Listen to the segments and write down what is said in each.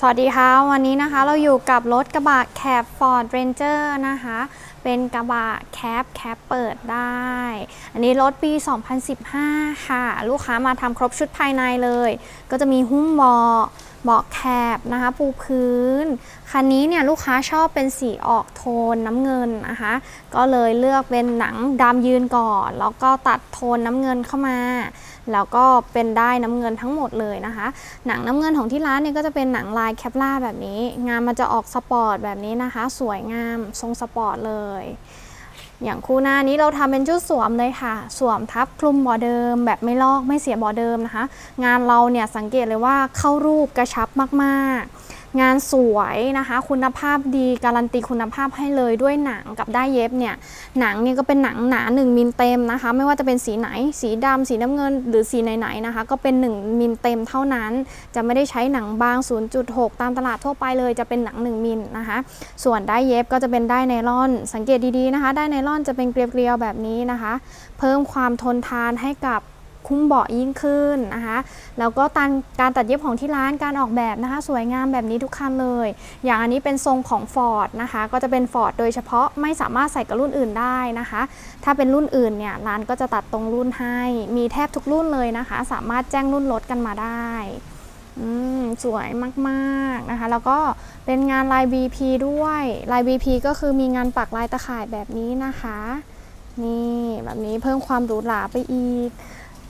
สวัสดีค่ะวันนี้นะคะเราอยู่กับรถกระบะแคป Ford Ranger นะคะ เป็นกระบะแคปแคปเปิดได้ อันนี้รถปี 2015 ค่ะ ลูกค้ามาทำครบชุดภายในเลย ก็จะมีหุ้มเบาะเบาะแคปนะคะปูพื้น คันนี้เนี่ยลูกค้าชอบเป็นสีออกโทนน้ำเงินนะคะ ก็เลยเลือกเป็นหนังดำยืนก่อน แล้วก็ตัดโทนน้ำเงินเข้ามา แล้วก็เป็นได้น้ำเงินทั้งหมดเลยนะคะ หนังน้ำเงินของที่ร้านเนี่ยก็จะเป็นหนังลายแคปล่าแบบนี้ งานมันจะออกสปอร์ตแบบนี้นะคะ สวยงามทรงสปอร์ตเลยอย่างคู่หน้านี้เราทำเป็นชุดสวมเลยค่ะ สวมทับคลุมบอเดิม แบบไม่ลอกไม่เสียบอเดิมนะคะ งานเราเนี่ยสังเกตเลยว่าเข้ารูปกระชับมากๆ งานสวยนะคะ คุณภาพดีการันตีคุณภาพให้เลยด้วยหนังกับได้เย็บเนี่ยหนังเนี่ยก็เป็นหนังหนา 1มิลเต็มนะคะ ไม่ว่าจะเป็นสีไหน สีดำสีน้ำเงิน หรือสีไหนๆนะคะ ก็เป็น 1มิลเต็มเท่านั้น จะไม่ได้ใช้หนังบาง 0.6 ตามตลาดทั่วไปเลยจะเป็นหนัง 1มิลนะคะ ส่วนได้เย็บก็จะเป็นได้ไนลอน สังเกตดีๆนะคะ ได้ไนลอนจะเป็นเกลียวๆแบบนี้นะคะ เพิ่มความทนทานให้กับ คุ้มเบาะยิ่งขึ้นนะคะ แล้วก็การการตัดเย็บของที่ร้านการออกแบบนะคะ สวยงามแบบนี้ทุกคันเลย อย่างอันนี้เป็นทรงของ Ford นะคะ ก็จะเป็น Ford โดยเฉพาะไม่สามารถใส่กับรุ่นอื่นได้นะคะ ถ้าเป็นรุ่นอื่นเนี่ยร้านก็จะตัดตรงรุ่นให้ มีแทบทุกรุ่นเลยนะคะ สามารถแจ้งรุ่นรถกันมาได้สวยมากๆนะคะ แล้วก็เป็นงานลาย BP ด้วยลาย BP ก็คือมีงานปักลายตะข่ายแบบนี้นะคะ นี่แบบนี้เพิ่มความหรูหราไปอีก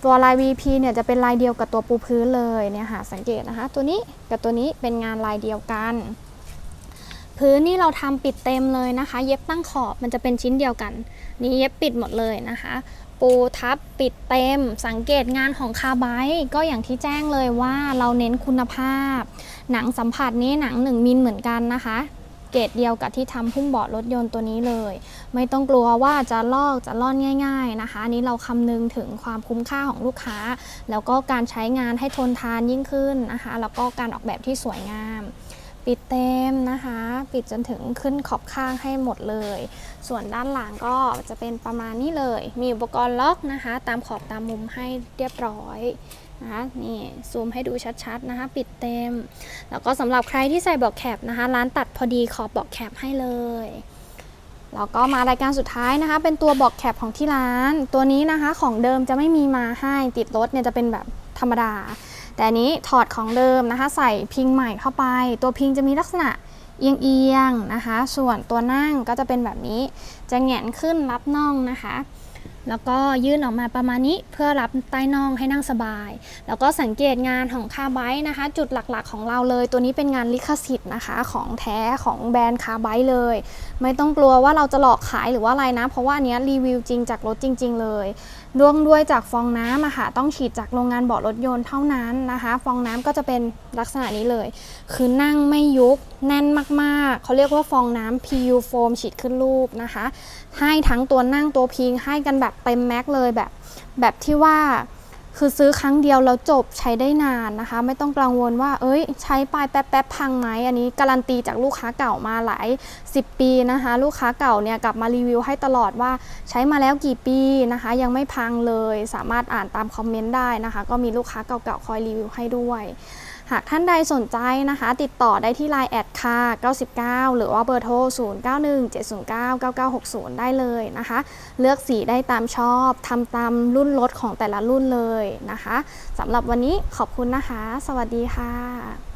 ตัวลาย VP เนี่ยจะเป็นลายเดียวกับตัวปูพื้นเลยเนี่ยค่ะสังเกตนะคะ ตัวนี้กับตัวนี้เป็นงานลายเดียวกัน พื้นนี่เราทำปิดเต็มเลยนะคะ เย็บตั้งขอบมันจะเป็นชิ้นเดียวกัน นี่เย็บปิดหมดเลยนะคะ ปูทับปิดเต็ม สังเกตงานของคาไบก็อย่างที่แจ้งเลยว่าเราเน้นคุณภาพ หนังสัมผัสนี้หนัง 1มิลเหมือนกันนะคะ เกรดเดียวกับที่ทำพุ่มเบาะรถยนต์ตัวนี้เลย ไม่ต้องกลัวว่าจะลอกจะล่อนง่าย ๆนะคะนี้เราคำนึงถึงความคุ้มค่าของลูกค้า แล้วก็การใช้งานให้ทนทานยิ่งขึ้นนะคะ แล้วก็การออกแบบที่สวยงาม ปิดเต็มนะคะ ปิดจนถึงขึ้นขอบข้างให้หมดเลย ส่วนด้านหลังก็จะเป็นประมาณนี้เลย มีอุปกรณ์ล็อกนะคะ ตามขอบตามมุมให้เรียบร้อย นะคะนี่ซูมให้ดูชัดๆนะคะ ปิดเต็ม แล้วก็สำหรับใครที่ใส่บอกแคปนะคะ ร้านตัดพอดีขอบบอกแคปให้เลยแล้วก็มารายการสุดท้ายนะคะ เป็นตัวบอกแคปของที่ร้าน ตัวนี้นะคะของเดิมจะไม่มีมาให้ติดรถเนี่ยจะเป็นแบบธรรมดา แต่นี้ถอดของเดิมนะคะ ใส่พิงใหม่เข้าไป ตัวพิงจะมีลักษณะเอียงๆนะคะ ส่วนตัวนั่งก็จะเป็นแบบนี้จะแงนขึ้นรับน่องนะคะ แล้วก็ยื่นออกมาประมาณนี้เพื่อรับใต้น่องให้นั่งสบาย แล้วก็สังเกตงานของคาไบต์นะคะ จุดหลักๆของเราเลย ตัวนี้เป็นงานลิขสิทธิ์นะคะ ของแท้ของแบรนด์คาไบต์เลย ไม่ต้องกลัวว่าเราจะหลอกขายหรือว่าอะไรนะ เพราะว่าอันนี้รีวิวจริงจากรถจริง ๆ เลยดวงด้วยจากฟองน้ำอะค่ะต้องฉีดจากโรงงานเบาะรถยนต์เท่านั้นนะคะ ฟองน้ำก็จะเป็นลักษณะนี้เลย คือนั่งไม่ยุบแน่นมากๆ เขาเรียกว่าฟองน้ำ PU โฟมฉีดขึ้นรูปนะคะ ให้ทั้งตัวนั่งตัวพิงให้กันแบบเต็มแม็กเลยแบบ แบบที่ว่าคือซื้อครั้งเดียวแล้วจบใช้ได้นานนะคะ ไม่ต้องกังวลว่า เอ้ย ใช้ไปแป๊บแป๊บๆพังไหมอันนี้การันตีจากลูกค้าเก่ามาหลาย 10 ปีนะคะ ลูกค้าเก่าเนี่ยกลับมารีวิวให้ตลอดว่าใช้มาแล้วกี่ปีนะคะ ยังไม่พังเลย สามารถอ่านตามคอมเมนต์ได้นะคะ ก็มีลูกค้าเก่าๆคอยรีวิวให้ด้วย หากท่านใดสนใจนะคะ ติดต่อได้ที่ Line แอดค่ะ99 หรือว่าเบอร์โทร 0917099960 ได้เลยนะคะ เลือกสีได้ตามชอบทำตามรุ่นรถของแต่ละรุ่นเลยนะคะสำหรับวันนี้ขอบคุณนะคะ สวัสดีค่ะ